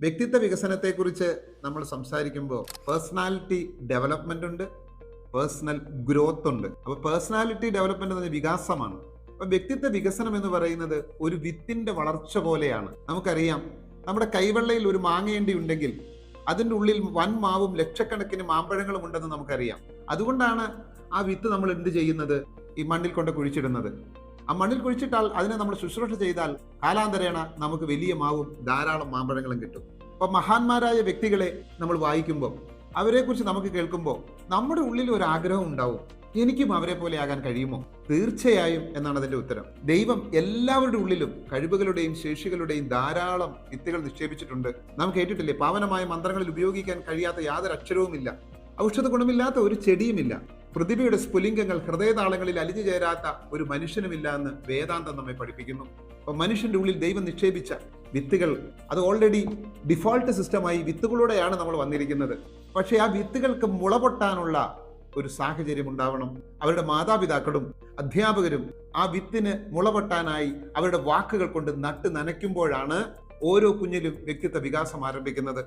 വ്യക്തിത്വ വികസനത്തെക്കുറിച്ച് നമ്മൾ സംസാരിക്കുമ്പോൾ പേഴ്സണാലിറ്റി ഡെവലപ്മെന്റ് ഉണ്ട് പേഴ്സണൽ ഗ്രോത്ത് ഉണ്ട്. അപ്പോൾ പേഴ്സണാലിറ്റി ഡെവലപ്മെന്റ് എന്നത് വികാസമാണ്. അപ്പോൾ വ്യക്തിത്വ വികസനം എന്ന് പറയുന്നത് ഒരു വിത്തിന്റെ വളർച്ച പോലെയാണ്. നമുക്കറിയാം നമ്മുടെ കൈവെള്ളയിൽ ഒരു മാങ്ങേണ്ടി ഉണ്ടെങ്കിൽ അതിന്റെ ഉള്ളിൽ വൻ മാവും ലക്ഷക്കണക്കിന് മാമ്പഴങ്ങളും ഉണ്ടെന്ന് നമുക്കറിയാം. അതുകൊണ്ടാണ് ആ വിത്ത് നമ്മൾ എന്ത് ചെയ്യുന്നത്? ഈ മണ്ണിൽ കൊണ്ട് കുഴിച്ചിടുന്നത്. ആ മണ്ണിൽ കുഴിച്ചിട്ടാൽ അതിനെ നമ്മൾ ശുശ്രൂഷ ചെയ്താൽ കാലാന്തരേണ നമുക്ക് വലിയ മാവും ധാരാളം മാമ്പഴങ്ങളും കിട്ടും. അപ്പൊ മഹാന്മാരായ വ്യക്തികളെ നമ്മൾ വായിക്കുമ്പോൾ അവരെക്കുറിച്ച് നമുക്ക് കേൾക്കുമ്പോൾ നമ്മുടെ ഉള്ളിൽ ഒരു ആഗ്രഹം ഉണ്ടാവും. എനിക്കും അവരെ പോലെ ആകാൻ കഴിയുമോ? തീർച്ചയായും എന്നാണ് അതിന്റെ ഉത്തരം. ദൈവം എല്ലാവരുടെ ഉള്ളിലും കഴിവുകളുടെയും ശേഷികളുടെയും ധാരാളം വിത്തുകൾ നിക്ഷേപിച്ചിട്ടുണ്ട്. നാം കേട്ടിട്ടില്ലേ പാവനമായ മന്ത്രങ്ങളിൽ ഉപയോഗിക്കാൻ കഴിയാത്ത യാതൊരു അക്ഷരവുമില്ല ഔഷധ ഗുണമില്ലാത്ത ഒരു ചെടിയുമില്ല. പ്രതിഭയുടെ സ്ഫുലിംഗങ്ങൾ ഹൃദയതാളങ്ങളിൽ അലിഞ്ഞു ചേരാത്ത ഒരു മനുഷ്യനുമില്ല എന്ന് വേദാന്തം നമ്മെ പഠിപ്പിക്കുന്നു. അപ്പൊ മനുഷ്യന്റെ ഉള്ളിൽ ദൈവം നിക്ഷേപിച്ച വിത്തുകൾ അത് ഓൾറെഡി ഡിഫോൾട്ട് സിസ്റ്റമായി വിത്തുകളോടെയാണ് നമ്മൾ വന്നിരിക്കുന്നത്. പക്ഷേ ആ വിത്തുകൾക്ക് മുളപൊട്ടാനുള്ള ഒരു സാഹചര്യം ഉണ്ടാവണം. അവരുടെ മാതാപിതാക്കളും അധ്യാപകരും ആ വിത്തിന് മുളപൊട്ടാനായി അവരുടെ വാക്കുകൾ കൊണ്ട് നട്ട് നനയ്ക്കുമ്പോഴാണ് ഓരോ കുഞ്ഞിലും വ്യക്തിത്വ വികാസം ആരംഭിക്കുന്നത്.